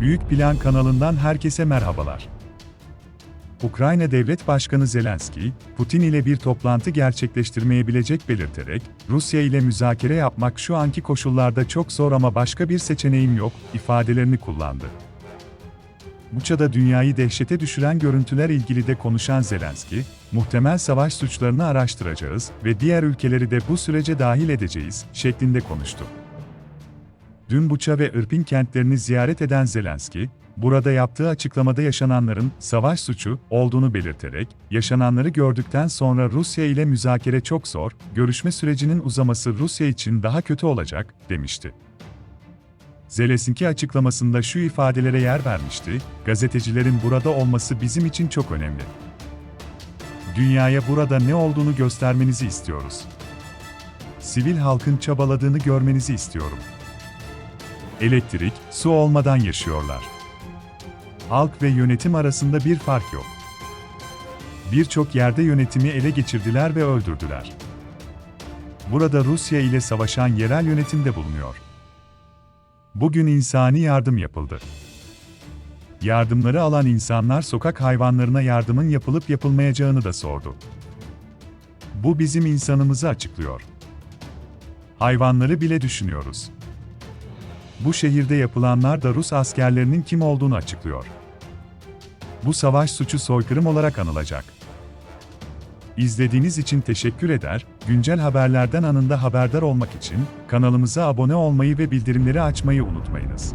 Büyük Plan kanalından herkese merhabalar. Ukrayna Devlet Başkanı Zelenski, Putin ile bir toplantı gerçekleştirmeyebilecek belirterek, Rusya ile müzakere yapmak şu anki koşullarda çok zor ama başka bir seçeneğim yok, ifadelerini kullandı. Buça'da dünyayı dehşete düşüren görüntüler ilgili de konuşan Zelenski, muhtemel savaş suçlarını araştıracağız ve diğer ülkeleri de bu sürece dahil edeceğiz, şeklinde konuştu. Dün Buça ve Irpin kentlerini ziyaret eden Zelenski, burada yaptığı açıklamada yaşananların savaş suçu olduğunu belirterek, yaşananları gördükten sonra Rusya ile müzakere çok zor, görüşme sürecinin uzaması Rusya için daha kötü olacak, demişti. Zelenski açıklamasında şu ifadelere yer vermişti, gazetecilerin burada olması bizim için çok önemli. Dünyaya burada ne olduğunu göstermenizi istiyoruz. Sivil halkın çabaladığını görmenizi istiyorum. Elektrik, su olmadan yaşıyorlar. Halk ve yönetim arasında bir fark yok. Birçok yerde yönetimi ele geçirdiler ve öldürdüler. Burada Rusya ile savaşan yerel yönetimde bulunuyor. Bugün insani yardım yapıldı. Yardımları alan insanlar sokak hayvanlarına yardımın yapılıp yapılmayacağını da sordu. Bu bizim insanımızı açıklıyor. Hayvanları bile düşünüyoruz. Bu şehirde yapılanlar da Rus askerlerinin kim olduğunu açıklıyor. Bu savaş suçu soykırım olarak anılacak. İzlediğiniz için teşekkür eder, güncel haberlerden anında haberdar olmak için kanalımıza abone olmayı ve bildirimleri açmayı unutmayınız.